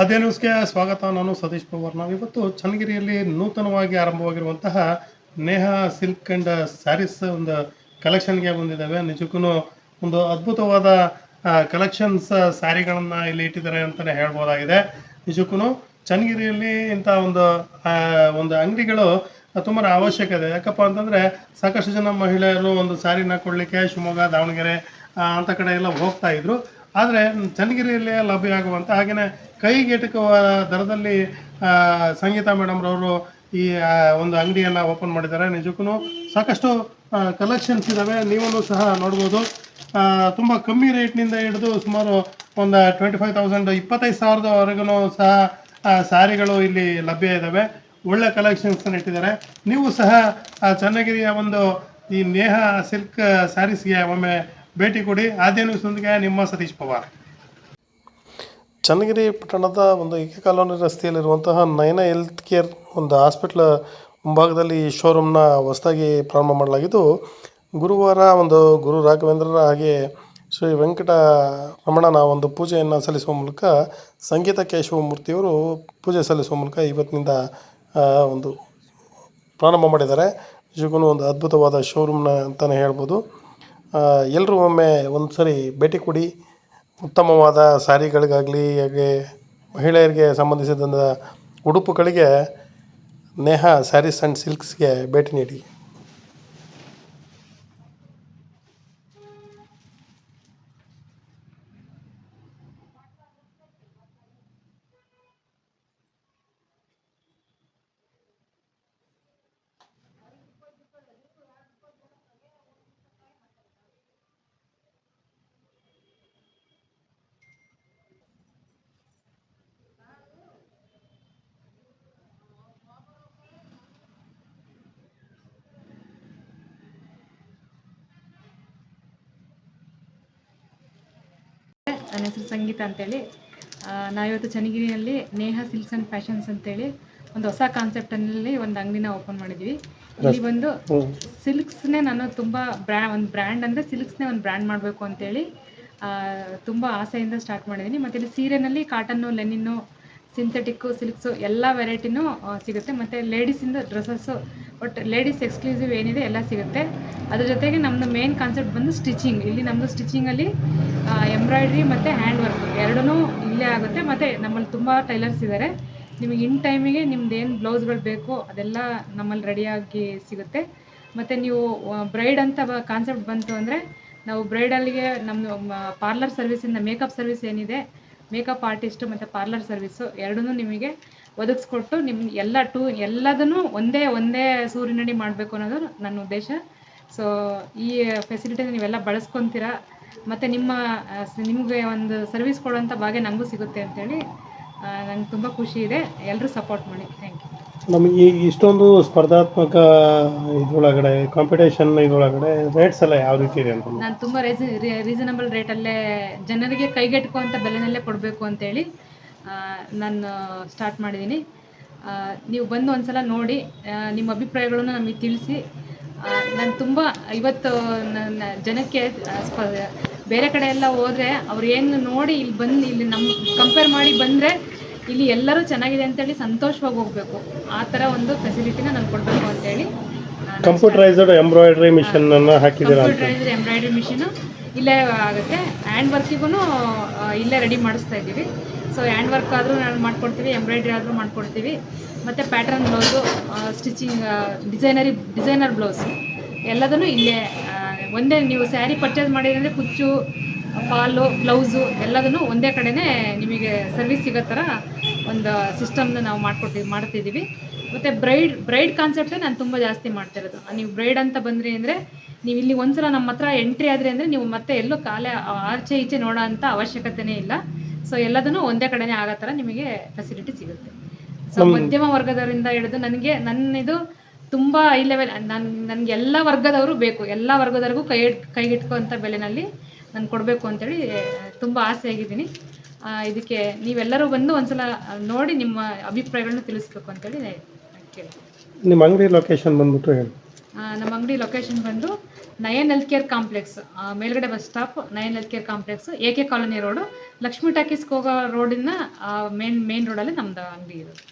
ಅದೇ ನ್ಯೂಸ್ಗೆ ಸ್ವಾಗತ. ನಾನು ಸತೀಶ್ ಪವಾರ್. ನಾವಿವತ್ತು ಚನ್ನಗಿರಿಯಲ್ಲಿ ನೂತನವಾಗಿ ಆರಂಭವಾಗಿರುವಂತಹ ನೇಹ ಸಿಲ್ಕ್ ಅಂಡ್ ಸ್ಯಾರೀಸ್ ಒಂದು ಕಲೆಕ್ಷನ್ಗೆ ಬಂದಿದ್ದಾವೆ. ನಿಜಕ್ಕೂ ಒಂದು ಅದ್ಭುತವಾದ ಕಲೆಕ್ಷನ್ಸ್, ಸ್ಯಾರಿಗಳನ್ನು ಇಲ್ಲಿ ಇಟ್ಟಿದ್ದಾರೆ ಅಂತಲೇ ಹೇಳ್ಬೋದಾಗಿದೆ. ನಿಜಕ್ಕೂ ಚನ್ನಗಿರಿಯಲ್ಲಿ ಇಂಥ ಒಂದು ಒಂದು ಅಂಗಡಿಗಳು ತುಂಬ ಅವಶ್ಯಕತೆ ಯಾಕಪ್ಪ ಅಂತಂದರೆ ಸಾಕಷ್ಟು ಜನ ಮಹಿಳೆಯರು ಒಂದು ಸ್ಯಾರಿನ ಕೊಡಲಿಕ್ಕೆ ಶಿವಮೊಗ್ಗ, ದಾವಣಗೆರೆ ಅಂತ ಕಡೆ ಎಲ್ಲ ಹೋಗ್ತಾ ಇದ್ರು. ಆದರೆ ಚನ್ನಗಿರಿಯಲ್ಲೇ ಲಭ್ಯ ಆಗುವಂಥ ಹಾಗೆಯೇ ಕೈಗೆಟುಕುವ ದರದಲ್ಲಿ ಸಂಗೀತಾ ಮೇಡಮ್ರವರು ಈ ಒಂದು ಅಂಗಡಿಯನ್ನು ಓಪನ್ ಮಾಡಿದ್ದಾರೆ. ನಿಜಕ್ಕೂ ಸಾಕಷ್ಟು ಕಲೆಕ್ಷನ್ಸ್ ಇದ್ದಾವೆ ನೀವೂ ಸಹ ನೋಡ್ಬೋದು. ತುಂಬ ಕಮ್ಮಿ ರೇಟ್ನಿಂದ ಹಿಡಿದು ಸುಮಾರು ಒಂದು ಟ್ವೆಂಟಿ ಫೈವ್ ತೌಸಂಡ್ ಇಪ್ಪತ್ತೈದು ಸಾವಿರದವರೆಗೂ ಸಹ ಸ್ಯಾರಿಗಳು ಇಲ್ಲಿ ಲಭ್ಯ ಇದ್ದಾವೆ ಒಳ್ಳೆ ಕಲೆಕ್ಷನ್ಸ್ ಇಟ್ಟಿದ್ದಾರೆ. ನೀವು ಸಹ ಚನ್ನಗಿರಿಯ ಒಂದು ಈ ನೇಹ ಸಿಲ್ಕ್ ಸ್ಯಾರೀಸ್ಗೆ ಒಮ್ಮೆ ಭೇಟಿ ಕೊಡಿ. ಆದ್ಯ ನಿಮ್ಮ ಸತೀಶ್ ಪವಾರ್. ಚನ್ನಗಿರಿ ಪಟ್ಟಣದ ಒಂದು ಏಕಕಾಲೋನಿ ಕಾಲೋನಿ ರಸ್ತೆಯಲ್ಲಿರುವಂತಹ ನಯನ ಹೆಲ್ತ್ ಕೇರ್ ಒಂದು ಹಾಸ್ಪಿಟ್ಲ್ ಮುಂಭಾಗದಲ್ಲಿ ಈ ಶೋರೂಮ್ನ ಹೊಸದಾಗಿ ಪ್ರಾರಂಭ ಮಾಡಲಾಗಿದ್ದು, ಗುರುವಾರ ಒಂದು ಗುರು ರಾಘವೇಂದ್ರರ ಹಾಗೆ ಶ್ರೀ ವೆಂಕಟ ರಮಣನ ಒಂದು ಪೂಜೆಯನ್ನು ಸಲ್ಲಿಸುವ ಮೂಲಕ ಸಂಗೀತ ಕೇಶವಮೂರ್ತಿಯವರು ಪೂಜೆ ಸಲ್ಲಿಸುವ ಮೂಲಕ ಇವತ್ತಿನಿಂದ ಒಂದು ಪ್ರಾರಂಭ ಮಾಡಿದ್ದಾರೆ. ನಿಜಕ್ಕೂ ಒಂದು ಅದ್ಭುತವಾದ ಶೋರೂಮ್ನ ಅಂತಲೇ ಹೇಳ್ಬೋದು. ಎಲ್ಲರೂ ಒಮ್ಮೆ ಒಂದು ಸರಿ ಭೇಟಿ ಕೊಡಿ. ಉತ್ತಮವಾದ ಸ್ಯಾರಿಗಳಿಗಾಗಲಿ ಹಾಗೆ ಮಹಿಳೆಯರಿಗೆ ಸಂಬಂಧಿಸಿದಂಥ ಉಡುಪುಗಳಿಗೆ ನೇಹಾ ಸ್ಯಾರೀಸ್ ಆ್ಯಂಡ್ ಸಿಲ್ಕ್ಸ್ಗೆ ಭೇಟಿ ನೀಡಿ. ನನ್ನ ಹೆಸರು ಸಂಗೀತ ಅಂತೇಳಿ. ಆ, ನಾವಿವತ್ತು ಚನ್ನಗಿರಿಯಲ್ಲಿ ನೇಹ ಸಿಲ್ಕ್ಸ್ ಅಂಡ್ ಫ್ಯಾಷನ್ಸ್ ಅಂತೇಳಿ ಒಂದು ಹೊಸ ಕಾನ್ಸೆಪ್ಟಲ್ಲಿ ಒಂದು ಅಂಗಡಿನ ಓಪನ್ ಮಾಡಿದ್ವಿ. ಇಲ್ಲಿ ಬಂದು ಸಿಲ್ಕ್ಸ್ನೇ ನಾನು ತುಂಬ ಬ್ರ್ಯಾ ಒಂದು ಬ್ರ್ಯಾಂಡ್ ಅಂದರೆ ಸಿಲ್ಕ್ಸ್ನೇ ಒಂದು ಬ್ರ್ಯಾಂಡ್ ಮಾಡಬೇಕು ಅಂತೇಳಿ ಆ, ತುಂಬ ಆಸೆಯಿಂದ ಸ್ಟಾರ್ಟ್ ಮಾಡಿದ್ದೀನಿ ಮತ್ತು ಇಲ್ಲಿ ಸೀರೆನಲ್ಲಿ ಕಾಟನ್ನು ಲೆನಿನ್ನು ಸಿಂಥೆಟಿಕ್ಕು, ಸಿಲ್ಕ್ಸು ಎಲ್ಲ ವೆರೈಟಿನೂ ಸಿಗುತ್ತೆ. ಮತ್ತು ಲೇಡೀಸಿಂದ ಡ್ರೆಸ್ಸಸ್ಸು ಬಟ್ ಲೇಡೀಸ್ ಎಕ್ಸ್ಕ್ಲೂಸಿವ್ ಏನಿದೆ ಎಲ್ಲ ಸಿಗುತ್ತೆ. ಅದ್ರ ಜೊತೆಗೆ ನಮ್ಮದು ಮೇನ್ ಕಾನ್ಸೆಪ್ಟ್ ಬಂದು ಸ್ಟಿಚಿಂಗ್. ಇಲ್ಲಿ ನಮ್ಮದು ಸ್ಟಿಚಿಂಗಲ್ಲಿ ಎಂಬ್ರಾಯ್ಡ್ರಿ ಮತ್ತು ಹ್ಯಾಂಡ್ ವರ್ಕ್ ಎರಡೂ ಇಲ್ಲೇ ಆಗುತ್ತೆ. ಮತ್ತು ನಮ್ಮಲ್ಲಿ ತುಂಬ ಟೈಲರ್ಸ್ ಇದ್ದಾರೆ ನಿಮಗೆ ಇನ್ ಟೈಮಿಗೆ ನಿಮ್ದು ಏನು ಬ್ಲೌಸ್ಗಳು ಬೇಕು ಅದೆಲ್ಲ ನಮ್ಮಲ್ಲಿ ರೆಡಿಯಾಗಿ ಸಿಗುತ್ತೆ. ಮತ್ತು ನೀವು ಬ್ರೈಡ್ ಅಂತ ಕಾನ್ಸೆಪ್ಟ್ ಬಂತು ಅಂದರೆ, ನಾವು ಬ್ರೈಡಲ್ಲಿಗೆ ನಮ್ಮದು ಪಾರ್ಲರ್ ಸರ್ವಿಸಿಂದ ಮೇಕಪ್ ಸರ್ವಿಸ್ ಏನಿದೆ ಮೇಕಪ್ ಆರ್ಟಿಸ್ಟು ಮತ್ತು ಪಾರ್ಲರ್ ಸರ್ವಿಸು ಎರಡನ್ನೂ ನಿಮಗೆ ಒದಗಿಸ್ಕೊಟ್ಟು ನಿಮ್ಮ ಎಲ್ಲ ಟೂ ಎಲ್ಲದನ್ನು ಒಂದೇ ಒಂದೇ ಸೂರಿನಡಿ ಮಾಡಬೇಕು ಅನ್ನೋದು ನನ್ನ ಉದ್ದೇಶ. ಸೊ ಈ ಫೆಸಿಲಿಟಿನ ನೀವೆಲ್ಲ ಬಳಸ್ಕೊತೀರಾ? ಮತ್ತು ನಿಮ್ಮ, ನಿಮಗೆ ಒಂದು ಸರ್ವಿಸ್ ಕೊಡೋಂಥ ಭಾಗ್ಯ ನನಗೂ ಸಿಗುತ್ತೆ ಅಂತೇಳಿ ನಂಗೆ ತುಂಬ ಖುಷಿ ಇದೆ. ಎಲ್ಲರೂ ಸಪೋರ್ಟ್ ಮಾಡಿ. ಥ್ಯಾಂಕ್ ಯು ನಮಗೆ ಇಷ್ಟೊಂದು ಸ್ಪರ್ಧಾತ್ಮಕ ಇದ್ರೊಳಗಡೆ ಕಾಂಪಿಟೇಷನ್ ಇದ್ರೊಳಗಡೆ ರೇಟ್ಸ್ ಎಲ್ಲ ಯಾವ ರೀತಿ ಇದೆ ಅಂತ ನಾನು ತುಂಬ ರೀಸನಬಲ್ ರೀಸನಬಲ್ ರೇಟಲ್ಲೇ ಜನರಿಗೆ ಕೈಗೆಟುಕುವಂಥ ಬೆಲೆನಲ್ಲೇ ಕೊಡಬೇಕು ಅಂತೇಳಿ ಹೇಳಿ ನಾನು ಸ್ಟಾರ್ಟ್ ಮಾಡಿದ್ದೀನಿ ನೀವು ಬಂದು ಒಂದ್ಸಲ ನೋಡಿ ನಿಮ್ಮ ಅಭಿಪ್ರಾಯಗಳನ್ನು ನಮಗೆ ತಿಳಿಸಿ. ನಾನು ತುಂಬ ಇವತ್ತು ನನ್ನ ಜನಕ್ಕೆ ಬೇರೆ ಕಡೆ ಎಲ್ಲ ಹೋದರೆ ಅವ್ರು ಏನು ನೋಡಿ ಇಲ್ಲಿ ಬಂದು, ಇಲ್ಲಿ ನಮ್ಮ ಕಂಪೇರ್ ಮಾಡಿ ಬಂದರೆ ಇಲ್ಲಿ ಎಲ್ಲರೂ ಚೆನ್ನಾಗಿದೆ ಅಂತೇಳಿ ಸಂತೋಷವಾಗಿ ಹೋಗಬೇಕು. ಆ ತರ ಒಂದು ಫೆಸಿಲಿಟಿನ ನಾನು ಕೊಡ್ಬೇಕು ಅಂತೇಳಿ ಹೇಳಿ ಕಂಪ್ಯೂಟರೈಸ್ಡ್ ಎಂಬ್ರಾಯ್ಡ್ರಿ ಮಿಷನ್ ಅನ್ನ ಹಾಕಿದ್ದೀರಾ ಅಂತ. ಕಂಪ್ಯೂಟರೈಸ್ಡ್ ಎಂಬ್ರಾಯ್ಡ್ರಿ ಮಿಷಿನು ಇಲ್ಲೇ ಆಗುತ್ತೆ. ಹ್ಯಾಂಡ್ ವರ್ಕಿಗೂ ಇಲ್ಲೇ ರೆಡಿ ಮಾಡಿಸ್ತಾ ಇದ್ದೀವಿ. ಸೊ ಹ್ಯಾಂಡ್ ವರ್ಕ್ ಆದರೂ ನಾನು ಮಾಡ್ಕೊಡ್ತೀವಿ ಎಂಬ್ರಾಯ್ಡ್ರಿ ಆದರೂ ಮಾಡ್ಕೊಡ್ತೀವಿ. ಮತ್ತು ಪ್ಯಾಟರ್ನ್ ಬ್ಲೌಸು ಸ್ಟಿಚಿಂಗ್ ಡಿಸೈನರಿ ಡಿಸೈನರ್ ಬ್ಲೌಸು ಎಲ್ಲದನ್ನು ಇಲ್ಲೇ ಒಂದೇ ನೀವು ಸ್ಯಾರಿ ಪರ್ಚೇಸ್ ಮಾಡಿದ್ರೆ ಕುಚ್ಚು ಫಾಲು ಬ್ಲೌಸು ಎಲ್ಲದನ್ನು ಒಂದೇ ಕಡೆನೇ ನಿಮಗೆ ಸರ್ವಿಸ್ ಸಿಗೋ ಥರ ಒಂದು ಸಿಸ್ಟಮ್ನ ನಾವು ಮಾಡ್ಕೊಟ್ಟಿವಿ ಮಾಡ್ತಿದ್ದೀವಿ. ಮತ್ತು ಬ್ರೈಡ್ ಬ್ರೈಡ್ ಕಾನ್ಸೆಪ್ಟೇ ನಾನು ತುಂಬ ಜಾಸ್ತಿ ಮಾಡ್ತಿರೋದು ನೀವು ಬ್ರೈಡ್ ಅಂತ ಬಂದ್ರಿ ಅಂದರೆ ನೀವು ಇಲ್ಲಿ ಒಂದ್ಸಲ ನಮ್ಮ ಹತ್ರ ಎಂಟ್ರಿ ಆದರೆ ಅಂದರೆ ನೀವು ಮತ್ತೆ ಎಲ್ಲೂ ಕಾಲೇ ಆಚೆ ಈಚೆ ನೋಡೋ ಅಂಥ ಅವಶ್ಯಕತೆನೇ ಇಲ್ಲ. ಸೊ ಎಲ್ಲದನ್ನು ಒಂದೇ ಕಡೆನೇ ಆಗೋ ಥರ ನಿಮಗೆ ಫೆಸಿಲಿಟಿ ಸಿಗುತ್ತೆ. ಸೊ ಮಧ್ಯಮ ವರ್ಗದವರಿಂದ ಹಿಡಿದು ನನಗೆ ನನ್ನ ಇದು ತುಂಬ ಹೈ ಲೆವೆಲ್ ನನ್ನ ನನಗೆ ಎಲ್ಲ ವರ್ಗದವರು ಬೇಕು. ಎಲ್ಲ ವರ್ಗದವರೆಗೂ ಕೈ ಕೈಗೆಟ್ಕೋಂಥ ಬೆಲೆನಲ್ಲಿ ನಾನು ಕೊಡಬೇಕು ಅಂತೇಳಿ ತುಂಬ ಆಸೆ ಆಗಿದ್ದೀನಿ ಆ, ಇದಕ್ಕೆ ನೀವೆಲ್ಲರೂ ಬಂದು ಒಂದ್ಸಲ ನೋಡಿ ನಿಮ್ಮ ಅಭಿಪ್ರಾಯಗಳನ್ನ ತಿಳಿಸ್ಬೇಕು ಅಂತೇಳಿ ಕೇಳಿ ನಿಮ್ಮ ಅಂಗಡಿ ಲೊಕೇಶನ್ ಬಂದ್ಬಿಟ್ಟು ಹೇಳಿ. ನಮ್ಮ ಅಂಗಡಿ ಲೊಕೇಶನ್ ಬಂದು ನಯನ್ ಹೆಲ್ತ್ ಕೇರ್ ಕಾಂಪ್ಲೆಕ್ಸ್ ಮೇಲ್ಗಡೆ bus stop Nayan health care complex A K colony road Lakshmi ಟಾಕೀಸ್ಗೆ ಹೋಗೋ ರೋಡಿನ ಮೇನ್ ಮೇನ್ ರೋಡಲ್ಲಿ ನಮ್ದು ಅಂಗಡಿ ಇರೋದು.